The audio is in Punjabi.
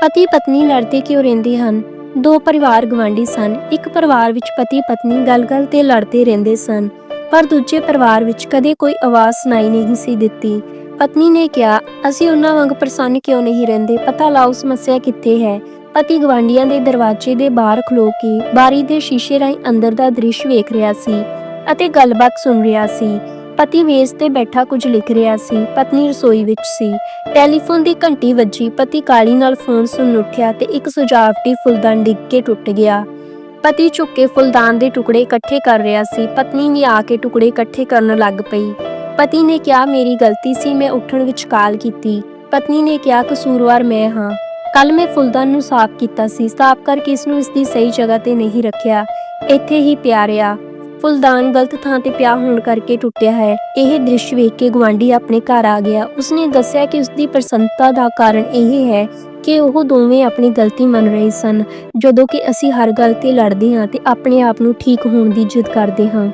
ਪਤੀ ਪਤਨੀ ਲੜਦੇ ਕਿਉਂ ਰਹਿੰਦੇ ਹਨ? ਦੋ ਪਰਿਵਾਰ ਗਵਾਂਢੀ ਸਨ। ਇੱਕ ਪਰਿਵਾਰ ਵਿੱਚ ਪਤੀ ਪਤਨੀ ਗੱਲ-ਗੱਲ ਤੇ ਲੜਦੇ ਰਹਿੰਦੇ ਸਨ। ਪਰ ਦੂਜੇ ਪਰਿਵਾਰ ਵਿੱਚ ਕਦੇ ਕੋਈ ਆਵਾਜ਼ ਸੁਣਾਈ ਨਹੀਂ ਸੀ ਦਿੱਤੀ। ਪਤਨੀ ਨੇ ਕਿਹਾ, ਅਸੀਂ ਉਹਨਾਂ ਵਾਂਗ ਪ੍ਰਸੰਨ ਕਿਉਂ ਨਹੀਂ ਰਹਿੰਦੇ? ਪਤਾ ਲਾਓ ਸਮੱਸਿਆ ਕਿੱਥੇ ਹੈ? ਪਤੀ ਗਵਾਂਢੀਆਂ ਦੇ ਦਰਵਾਜ਼ੇ ਦੇ ਬਾਹਰ ਖਲੋ ਕੇ ਬਾਰੀ ਦੇ ਸ਼ੀਸ਼ੇ ਰਾਹੀਂ ਅੰਦਰ ਦਾ ਦ੍ਰਿਸ਼ ਵੇਖ ਰਿਹਾ ਸੀ ਅਤੇ ਗੱਲਬਾਤ ਸੁਣ ਰਿਹਾ ਸੀ। ਪਤੀ ਮੇਜ਼ ਤੇ ਬੈਠਾ ਕੁਝ ਲਿਖ ਰਿਹਾ ਸੀ। ਪਤਨੀ ਰਸੋਈ ਵਿੱਚ ਸੀ। ਟੈਲੀਫੋਨ ਦੀ ਘੰਟੀ ਵੱਜੀ। ਪਤੀ ਕਾਲੀ ਨਾਲ ਫੋਨ ਸੁਣ ਉੱਠਿਆ ਤੇ ਇੱਕ ਸਜਾਵਟੀ ਫੁੱਲਦਾਨ ਡਿੱਗ ਕੇ ਟੁੱਟ ਗਿਆ। ਪਤੀ ਝੁੱਕ ਕੇ ਫੁੱਲਦਾਨ ਦੇ ਟੁਕੜੇ ਇਕੱਠੇ ਕਰ ਰਿਹਾ ਸੀ। ਪਤਨੀ ਵੀ ਆ ਕੇ ਟੁਕੜੇ ਇਕੱਠੇ ਕਰਨ ਲੱਗ ਪਈ। ਪਤੀ ਨੇ ਕਿਹਾ, ਮੇਰੀ ਗਲਤੀ ਸੀ, ਮੈਂ ਉੱਠਣ ਵਿੱਚ ਕਾਲ ਕੀਤੀ। ਪਤਨੀ ਨੇ ਕਿਹਾ, ਕਸੂਰਵਾਰ ਮੈਂ ਹਾਂ। ਕੱਲ ਮੈਂ ਫੁੱਲਦਾਨ ਨੂੰ ਸਾਫ਼ ਕੀਤਾ ਸੀ। ਸਾਫ਼ ਕਰਕੇ ਇਸ ਨੂੰ ਇਸ ਦੀ ਸਹੀ ਜਗ੍ਹਾ ਤੇ ਨਹੀਂ ਰੱਖਿਆ। ਇੱਥੇ ਹੀ ਪਿਆ ਰਿਹਾ। ਫੁੱਲਦਾਨ ਗਲਤ ਥਾਂ ਤੇ ਪਿਆ ਹੋਣ ਕਰਕੇ ਟੁੱਟਿਆ ਹੈ। ਇਹ ਦ੍ਰਿਸ਼ ਵੇਖ ਕੇ ਗਵਾਂਢੀ ਆਪਣੇ ਘਰ ਆ ਗਿਆ। ਉਸਨੇ ਦੱਸਿਆ ਕਿ ਉਸਦੀ ਪ੍ਰਸੰਨਤਾ ਦਾ ਕਾਰਨ ਇਹ ਹੈ ਕਿ ਉਹ ਦੋਵੇਂ ਆਪਣੀ ਗਲਤੀ ਮੰਨ ਰਹੇ ਸਨ। ਜਦੋਂ ਕਿ ਅਸੀਂ ਹਰ ਗੱਲ ਤੇ ਲੜਦੇ ਹਾਂ ਤੇ ਆਪਣੇ ਆਪ ਨੂੰ ਠੀਕ ਹੋਣ ਦੀ ਜਿੱਦ ਕਰਦੇ ਹਾਂ।